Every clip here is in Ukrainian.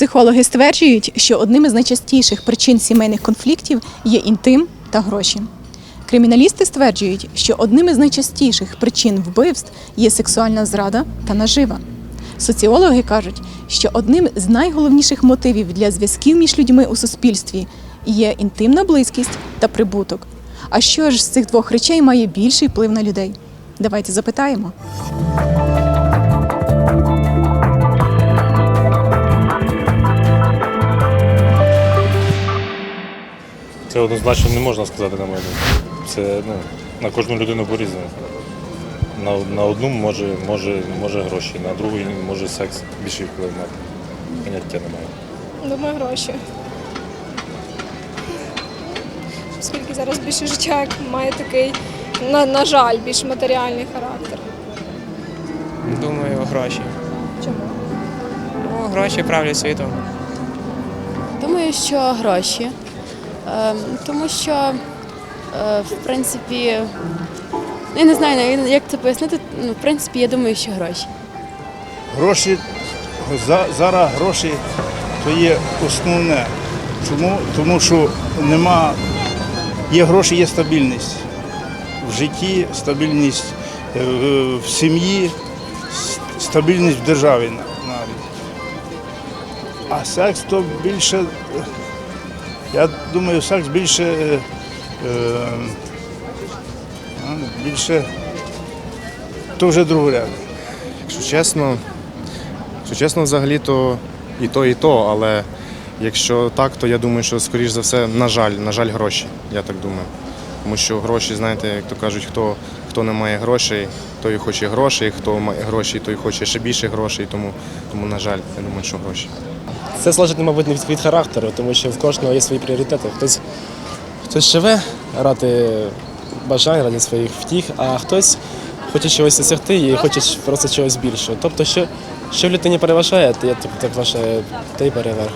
Психологи стверджують, що одним із найчастіших причин сімейних конфліктів є інтим та гроші. Криміналісти стверджують, що одним із найчастіших причин вбивств є сексуальна зрада та нажива. Соціологи кажуть, що одним з найголовніших мотивів для зв'язків між людьми у суспільстві є інтимна близькість та прибуток. А що ж з цих двох речей має більший вплив на людей? Давайте запитаємо. Це однозначно не можна сказати на мою думку. Це ну, на кожну людину по-різному. На, на одну може, може, може гроші, на другу може секс більший вплив мати. Поняття немає. Думаю, гроші. Оскільки зараз більше життя як має такий, на, на жаль, більш матеріальний характер. Думаю, гроші. Чому? Ну, гроші правлять світом. Думаю, що гроші. Ем, тому що, е, в принципі, ну, я не знаю, як це пояснити. Ну, в принципі, я думаю, що гроші. Гроші зараз гроші то є основне. Чому? Тому що нема, є гроші, є стабільність. В житті стабільність е, в сім'ї, стабільність в державі навіть. А секс то більше, я думаю, секс більше, е, е, більше, то вже другорядне. Якщо чесно, якщо чесно, взагалі то і то, і то, але якщо так, то я думаю, що скоріш за все, на жаль, на жаль, гроші, я так думаю. Тому що гроші, знаєте, як то кажуть, хто, хто не має грошей, той хоче грошей, хто має гроші, той хоче ще більше грошей, тому, тому на жаль, я думаю, що гроші. Це залежить, мабуть, від, від характеру, тому що в кожного є свої пріоритети. Хтось, хтось живе ради бажань, ради своїх втіх, а хтось хоче чогось досягти і хоче просто чогось більшого. Тобто, що, що в людині переважає, то я так, вважаю, те й переверх.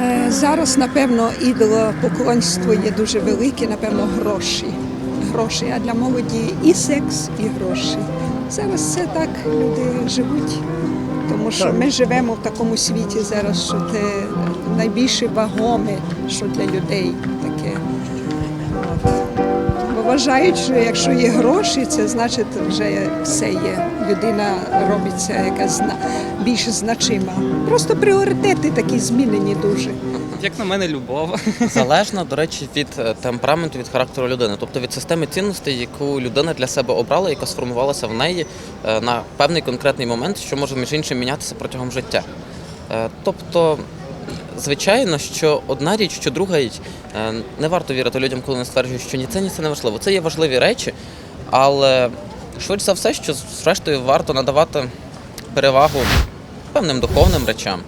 Е, Зараз, напевно, ідолопоклонство є дуже велике, напевно, гроші. Гроші, а для молоді і секс, і гроші. Зараз це так люди живуть. Тому що ми живемо в такому світі зараз, що це найбільше вагоме, що для людей таке. От. Бо вважають, що якщо є гроші, це значить вже все є. Людина робиться якась більш значима. Просто пріоритети такі змінені дуже. Як на мене, любов. Залежно, до речі, від е, темпераменту, від характеру людини, тобто від системи цінностей, яку людина для себе обрала, яка сформувалася в неї е, на певний конкретний момент, що може між іншим мінятися протягом життя. Е, Тобто, звичайно, що одна річ, що друга річ, не варто вірити людям, коли вони стверджують, що ні це, ні це не важливо. Це є важливі речі, але швидше за все, що зрештою варто надавати перевагу певним духовним речам.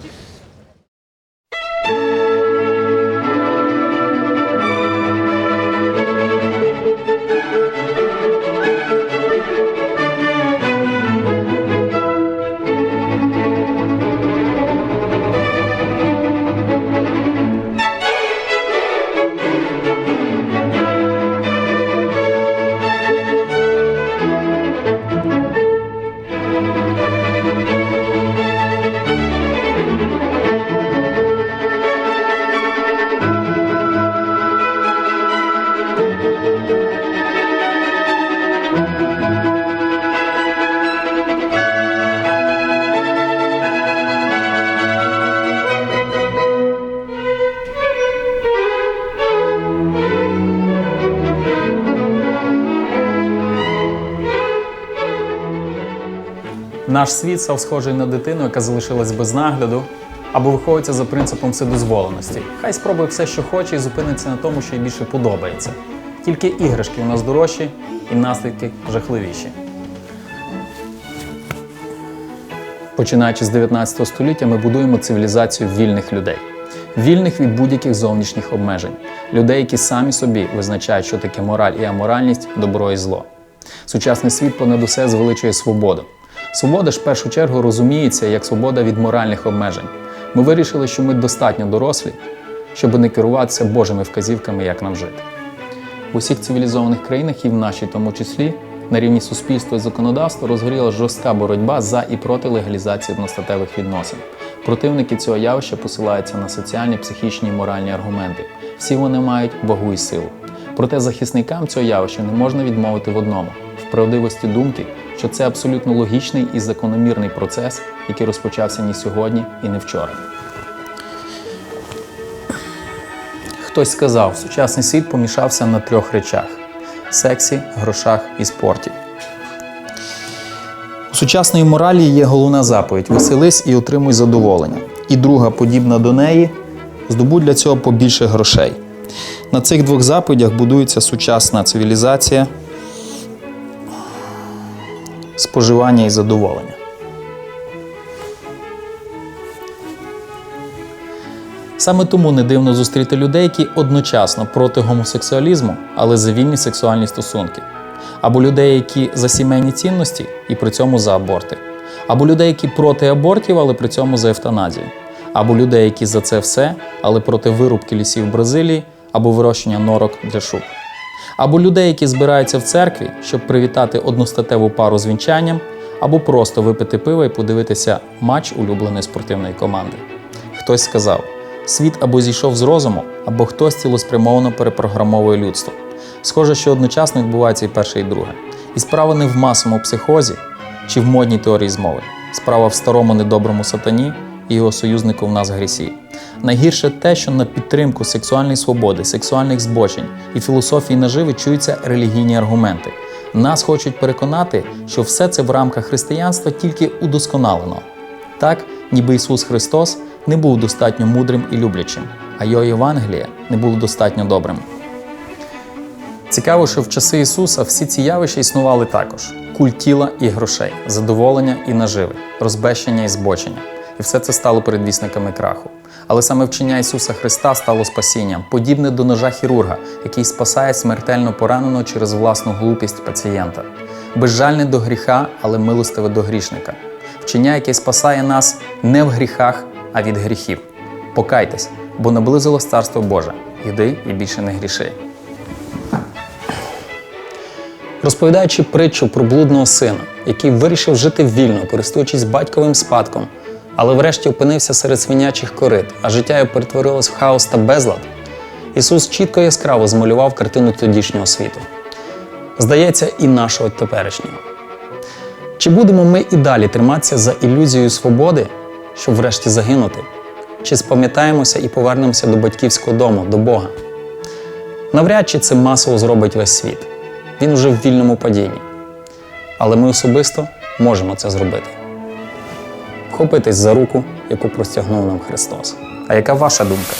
Наш світ став схожий на дитину, яка залишилась без нагляду або виховується за принципом вседозволеності. Хай спробує все, що хоче, і зупиниться на тому, що їй більше подобається. Тільки іграшки у нас дорожчі і наслідки жахливіші. Починаючи з 19 століття, ми будуємо цивілізацію вільних людей, вільних від будь-яких зовнішніх обмежень, людей, які самі собі визначають, що таке мораль і аморальність, добро і зло. Сучасний світ понад усе звеличує свободу. Свобода ж в першу чергу розуміється як свобода від моральних обмежень. Ми вирішили, що ми достатньо дорослі, щоб не керуватися Божими вказівками, як нам жити. В усіх цивілізованих країнах і в нашій тому числі на рівні суспільства і законодавства розгоріла жорстка боротьба за і проти легалізації одностатевих відносин. Противники цього явища посилаються на соціальні, психічні і моральні аргументи. Всі вони мають вагу і силу. Проте захисникам цього явища не можна відмовити в одному в правдивості думки, що це абсолютно логічний і закономірний процес, який розпочався не сьогодні і не вчора. Хтось сказав, сучасний світ помішався на трьох речах: сексі, грошах і спорті. У сучасної моралі є головна заповідь: веселись і отримуй задоволення. І друга, подібна до неї, здобудь для цього побільше грошей. На цих двох заповідях будується сучасна цивілізація споживання і задоволення. Саме тому не дивно зустріти людей, які одночасно проти гомосексуалізму, але за вільні сексуальні стосунки, або людей, які за сімейні цінності і при цьому за аборти, або людей, які проти абортів, але при цьому за евтаназію, або людей, які за це все, але проти вирубки лісів Бразилії або вирощення норок для шуб, або людей, які збираються в церкві, щоб привітати одностатеву пару з вінчанням, або просто випити пиво і подивитися матч улюбленої спортивної команди. Хтось сказав: світ або зійшов з розуму, або хтось цілеспрямовано перепрограмовує людство. Схоже, що одночасно відбувається і перше, і друге. І справа не в масовому психозі чи в модній теорії змови. Справа в старому недоброму сатані і його союзнику в нас грісі. Найгірше те, що на підтримку сексуальної свободи, сексуальних збочень і філософії наживи чуються релігійні аргументи. Нас хочуть переконати, що все це в рамках християнства тільки удосконалено. Так, ніби Ісус Христос не був достатньо мудрим і люблячим, а його Євангеліє не було достатньо добрим. Цікаво, що в часи Ісуса всі ці явища існували також: культ тіла і грошей, задоволення і наживи, розбещення і збочення. І все це стало передвісниками краху. Але саме вчення Ісуса Христа стало спасінням, подібне до ножа хірурга, який спасає смертельно пораненого через власну глупість пацієнта. Безжальне до гріха, але милостиве до грішника. Вчення, яке спасає нас не в гріхах, а від гріхів. Покайтесь, бо наблизилось Царство Боже. Іди і більше не гріши. Розповідаючи притчу про блудного сина, який вирішив жити вільно, користуючись батьковим спадком, але врешті опинився серед свинячих корит, а життя його перетворилось в хаос та безлад, Ісус чітко яскраво змалював картину тодішнього світу. Здається, і нашого теперішнього. Чи будемо ми і далі триматися за ілюзією свободи, щоб врешті загинути? Чи спам'ятаємося і повернемося до батьківського дому, до Бога? Навряд чи це масово зробить весь світ. Він уже в вільному падінні. Але ми особисто можемо це зробити. Вхопитись за руку, яку простягнув нам Христос. А яка ваша думка?